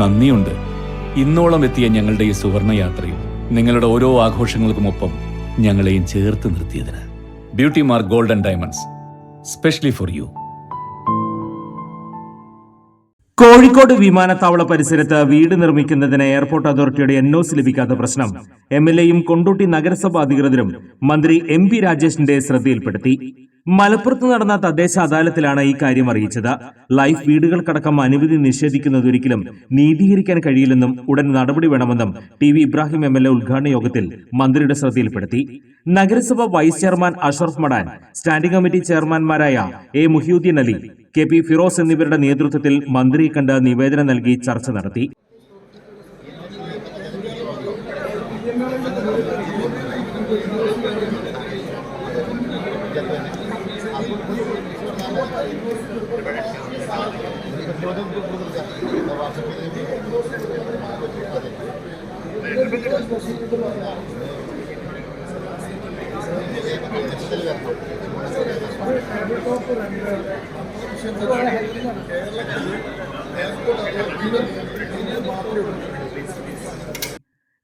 നന്ദിയുണ്ട്. ഇന്നോളം എത്തിയ ഞങ്ങളുടെ ഈ സുവർണ യാത്രയും നിങ്ങളുടെ ഓരോ ആഘോഷങ്ങൾക്കുമൊപ്പം ഞങ്ങളെയും ചേർത്ത് നിർത്തിയതിന്. Beauty Mark Golden Diamonds specially for you Kozhikode വിമാനത്താവള പരിസരത്ത് വീട് നിർമ്മിക്കുന്നതിന് എയർപോർട്ട് അതോറിറ്റിയുടെ എൻ ലഭിക്കാത്ത പ്രശ്നം എം എൽ എയും കൊണ്ടോട്ടി നഗരസഭാ അധികൃതരും മന്ത്രി എം പി രാജേഷിന്റെ ശ്രദ്ധയിൽപ്പെടുത്തി. മലപ്പുറത്ത് നടന്ന തദ്ദേശ അദാലത്തിലാണ് ഈ കാര്യം അറിയിച്ചത്. ലൈഫ് വീടുകൾക്കടക്കം അനുമതി നിഷേധിക്കുന്നത് ഒരിക്കലും നീതീകരിക്കാൻ കഴിയില്ലെന്നും ഉടൻ നടപടി വേണമെന്നും T V Ibrahim M L A ഉദ്ഘാടന യോഗത്തിൽ മന്ത്രിയുടെ ശ്രദ്ധയിൽപ്പെടുത്തി. നഗരസഭ vice chairman Ashraf Madan standing committee ചെയർമാൻമാരായ A Muhiyuddin Ali K P Firoz എന്നിവരുടെ നേതൃത്വത്തിൽ മന്ത്രിയെ കണ്ട് നിവേദനം നൽകി ചർച്ച നടത്തി.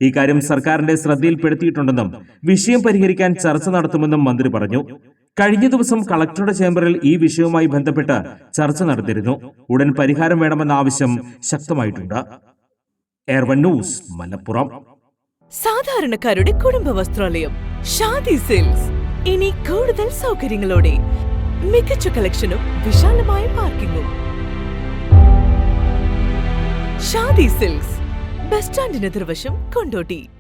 ഇക്കാര്യം സർക്കാരിന്റെ ശ്രദ്ധയിൽപ്പെടുത്തിയിട്ടുണ്ടെന്നും വിഷയം പരിഹരിക്കാൻ ചർച്ച നടത്തുമെന്നും മന്ത്രി പറഞ്ഞു. കഴിഞ്ഞ ദിവസം കളക്ടറുടെ ചേംബറിൽ ഈ വിഷയവുമായി ബന്ധപ്പെട്ട് ചർച്ച നടത്തിയിരുന്നു ഉടൻ പരിഹാരം വേണമെന്ന ആവശ്യം ശക്തമായിട്ടുണ്ട്. Air One news Malappuram. സാധാരണക്കാരുടെ കുടുംബ വസ്ത്രാലയം ഷാദി സിൽക്സ്. ഇനി കൂടുതൽ സൗകര്യങ്ങളോടെ മികച്ച കളക്ഷനും വിശാലമായ പാർക്കിങ്ങും. ഷാദി സിൽക്സ് ബസ് സ്റ്റാൻഡിന് എതിർവശം കൊണ്ടോട്ടി.